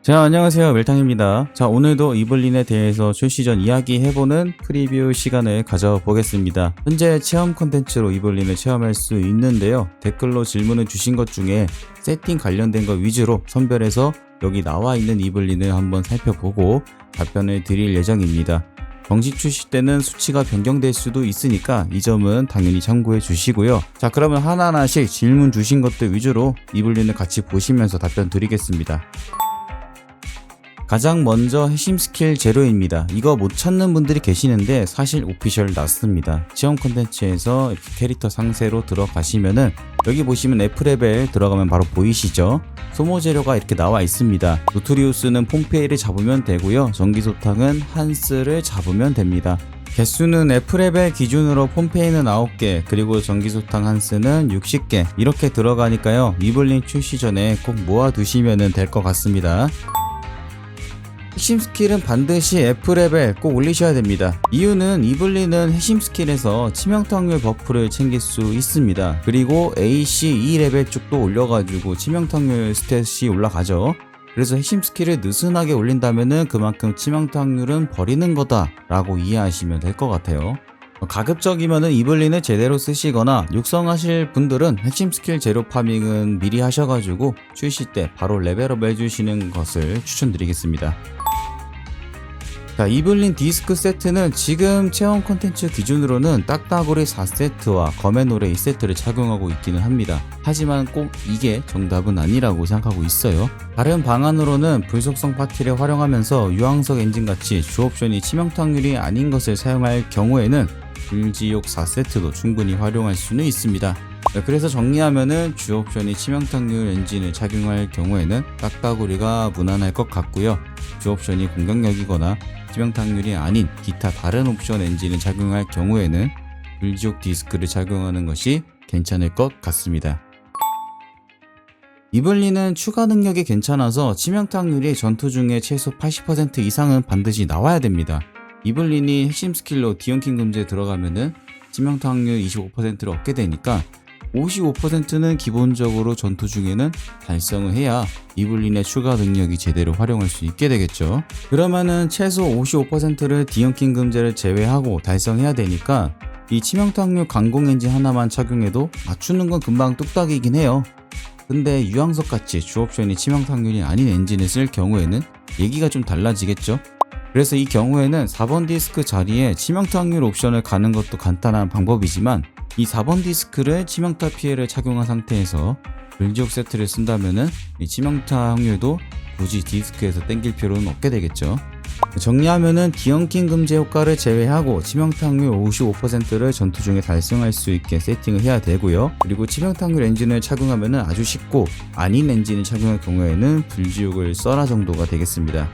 자, 안녕하세요. 멜탕입니다. 자, 오늘도 이블린에 대해서 출시 전 이야기해보는 프리뷰 시간을 가져보겠습니다. 현재 체험 콘텐츠로 이블린을 체험할 수 있는데요. 댓글로 질문을 주신 것 중에 세팅 관련된 것 위주로 선별해서 여기 나와 있는 이블린을 한번 살펴보고 답변을 드릴 예정입니다. 정식 출시 때는 수치가 변경될 수도 있으니까 이 점은 당연히 참고해 주시고요. 자, 그러면 하나하나씩 질문 주신 것들 위주로 이블린을 같이 보시면서 답변 드리겠습니다. 가장 먼저 핵심 스킬 제로입니다. 이거 못 찾는 분들이 계시는데 사실 오피셜 났습니다. 체험 콘텐츠에서 이렇게 캐릭터 상세로 들어가시면은 여기 보시면 F레벨 들어가면 바로 보이시죠? 소모 재료가 이렇게 나와 있습니다. 노트리우스는 폼페이를 잡으면 되고요. 전기소탕은 한스를 잡으면 됩니다. 개수는 F레벨 기준으로 폼페이는 9개, 그리고 전기소탕 한스는 60개. 이렇게 들어가니까요. 이블린 출시 전에 꼭 모아두시면 될 것 같습니다. 핵심 스킬은 반드시 F레벨 꼭 올리셔야 됩니다. 이유는 이블린은 핵심 스킬에서 치명타 확률 버프를 챙길 수 있습니다. 그리고 AC 2레벨 쪽도 올려가지고 치명타 확률 스탯이 올라가죠. 그래서 핵심 스킬을 느슨하게 올린다면은 그만큼 치명타 확률은 버리는 거다 라고 이해하시면 될 것 같아요. 가급적이면은 이블린을 제대로 쓰시거나 육성하실 분들은 핵심 스킬 제로 파밍은 미리 하셔가지고 출시 때 바로 레벨업 해주시는 것을 추천드리겠습니다. 자, 이블린 디스크 세트는 지금 체험 콘텐츠 기준으로는 딱따구리 4세트와 검의 노래 2세트를 착용하고 있기는 합니다. 하지만 꼭 이게 정답은 아니라고 생각하고 있어요. 다른 방안으로는 불속성 파티를 활용하면서 유황석 엔진같이 주옵션이 치명타률이 아닌 것을 사용할 경우에는 불지옥 4세트도 충분히 활용할 수는 있습니다. 네, 그래서 정리하면은 주 옵션이 치명타률 엔진을 착용할 경우에는 딱따구리가 무난할 것 같고요. 주 옵션이 공격력이거나 치명타률이 아닌 기타 다른 옵션 엔진을 착용할 경우에는 불지옥 디스크를 착용하는 것이 괜찮을 것 같습니다. 이블리는 추가 능력이 괜찮아서 치명타률이 전투 중에 최소 80% 이상은 반드시 나와야 됩니다. 이블린이 핵심 스킬로 디언킹 금지에 들어가면은 치명타 확률 25%를 얻게 되니까 55%는 기본적으로 전투 중에는 달성을 해야 이블린의 추가 능력이 제대로 활용할 수 있게 되겠죠. 그러면은 최소 55%를 디언킹 금제를 제외하고 달성해야 되니까 이 치명타 확률 강공 엔진 하나만 착용해도 맞추는 건 금방 뚝딱이긴 해요. 근데 유황석 같이 주옵션이 치명타 확률이 아닌 엔진을 쓸 경우에는 얘기가 좀 달라지겠죠. 그래서 이 경우에는 4번 디스크 자리에 치명타 확률 옵션을 가는 것도 간단한 방법이지만 이 4번 디스크를 치명타 피해를 착용한 상태에서 불지옥 세트를 쓴다면은 이 치명타 확률도 굳이 디스크에서 땡길 필요는 없게 되겠죠. 정리하면은 디언킹 금지 효과를 제외하고 치명타 확률 55%를 전투 중에 달성할 수 있게 세팅을 해야 되고요. 그리고 치명타 확률 엔진을 착용하면은 아주 쉽고 아닌 엔진을 착용할 경우에는 불지옥을 써라 정도가 되겠습니다.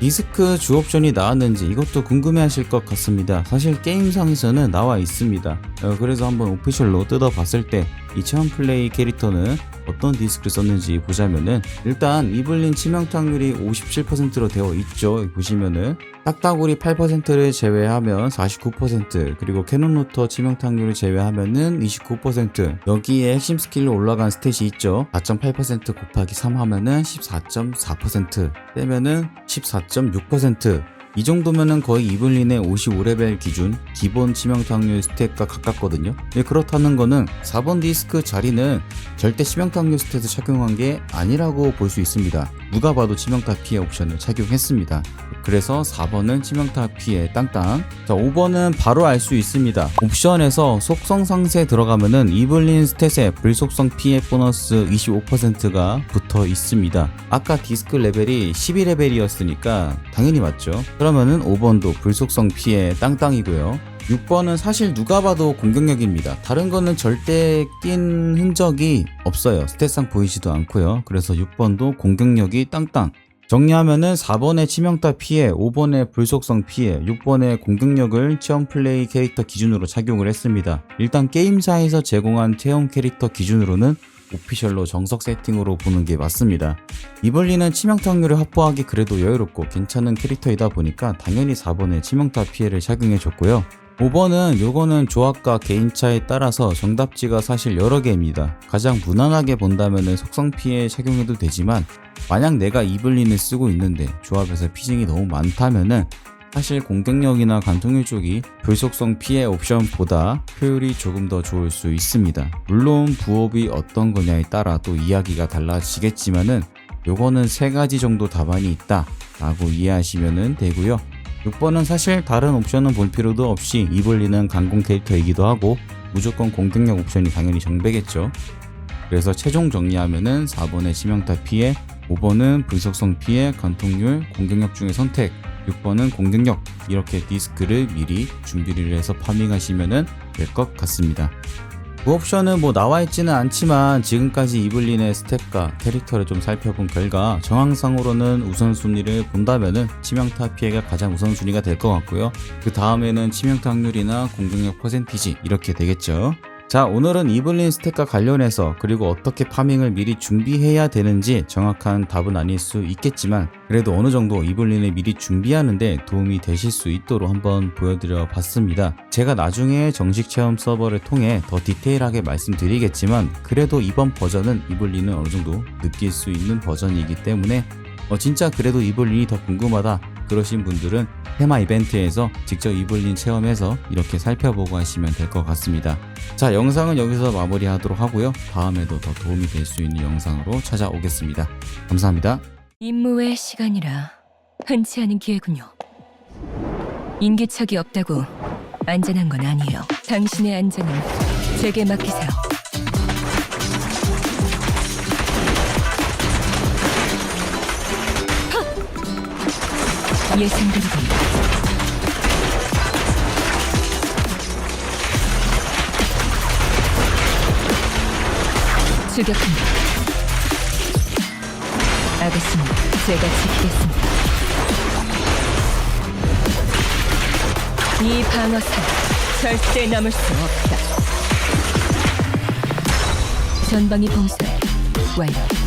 디스크 주 옵션이 나왔는지 이것도 궁금해 하실 것 같습니다. 사실 게임상에서는 나와 있습니다. 어, 그래서 한번 오피셜로 뜯어봤을 때이 체험 플레이 캐릭터는 어떤 디스크를 썼는지 보자면은 일단 이블린 치명타 확률이 57%로 되어 있죠. 보시면은 딱따구리 8%를 제외하면 49% 그리고 캐논 로터 치명타 확률을 제외하면은 29% 여기에 핵심 스킬로 올라간 스탯이 있죠. 4.8% 곱하기 3 하면은 14.4% 빼면은 14.6%. 이 정도면은 거의 이블린의 55레벨 기준 기본 치명타 확률 스탯과 가깝거든요. 네, 그렇다는 거는 4번 디스크 자리는 절대 치명타 확률 스탯을 착용한 게 아니라고 볼 수 있습니다. 누가 봐도 치명타 피해 옵션을 착용했습니다. 그래서 4번은 치명타 피해 땅땅. 자, 5번은 바로 알 수 있습니다. 옵션에서 속성 상세 들어가면은 이블린 스탯에 불속성 피해 보너스 25%가 붙어 있습니다. 아까 디스크 레벨이 12레벨이었으니까 당연히 맞죠. 그러면은 5번도 불속성 피해 땅땅이고요. 6번은 사실 누가 봐도 공격력입니다. 다른 거는 절대 낀 흔적이 없어요. 스탯상 보이지도 않고요. 그래서 6번도 공격력이 땅땅. 정리하면은 4번의 치명타 피해, 5번의 불속성 피해, 6번의 공격력을 체험 플레이 캐릭터 기준으로 착용을 했습니다. 일단 게임사에서 제공한 체험 캐릭터 기준으로는 오피셜로 정석 세팅으로 보는 게 맞습니다. 이블리는 치명타 확률을 확보하기 그래도 여유롭고 괜찮은 캐릭터이다 보니까 당연히 4번에 치명타 피해를 착용해줬고요. 5번은 요거는 조합과 개인차에 따라서 정답지가 사실 여러 개입니다. 가장 무난하게 본다면은 속성 피해 착용해도 되지만 만약 내가 이블린을 쓰고 있는데 조합에서 피징이 너무 많다면은 사실 공격력이나 간통률 쪽이 불속성 피해 옵션보다 효율이 조금 더 좋을 수 있습니다. 물론 부업이 어떤 거냐에 따라 또 이야기가 달라지겠지만은 요거는 세 가지 정도 답안이 있다 라고 이해하시면 되고요. 6번은 사실 다른 옵션은 볼 필요도 없이 이블리는 강공 캐릭터이기도 하고 무조건 공격력 옵션이 당연히 정배겠죠. 그래서 최종 정리하면은 4번의 치명타 피해, 5번은 불속성 피해, 관통률, 공격력 중에 선택, 6번은 공격력 이렇게 디스크를 미리 준비를 해서 파밍하시면 될것 같습니다. 그 옵션은 뭐 나와 있지는 않지만 지금까지 이블린의 스탯과 캐릭터를 좀 살펴본 결과 정황상으로는 우선순위를 본다면은 치명타 피해가 가장 우선순위가 될 것 같고요. 그 다음에는 치명타 확률이나 공격력 퍼센티지 이렇게 되겠죠. 자 오늘은 이블린 스탯과 관련해서 그리고 어떻게 파밍을 미리 준비해야 되는지 정확한 답은 아닐 수 있겠지만 그래도 어느 정도 이블린을 미리 준비하는데 도움이 되실 수 있도록 한번 보여드려 봤습니다. 제가 나중에 정식 체험 서버를 통해 더 디테일하게 말씀드리겠지만 그래도 이번 버전은 이블린을 어느 정도 느낄 수 있는 버전이기 때문에 어, 진짜 그래도 이블린이 더 궁금하다 그러신 분들은 테마 이벤트에서 직접 이블린 체험해서 이렇게 살펴보고 하시면 될 것 같습니다. 자, 영상은 여기서 마무리하도록 하고요. 다음에도 더 도움이 될 수 있는 영상으로 찾아오겠습니다. 감사합니다. 임무의 시간이라 흔치 않은 기회군요. 인기척이 없다고 안전한 건 아니에요. 당신의 안전은 제게 맡기세요. 예상대로군. 추격합니다. 알겠습니다. 제가 지키겠습니다. 이 방어선 절대 넘을 수 없다. 전방위 봉쇄 완료.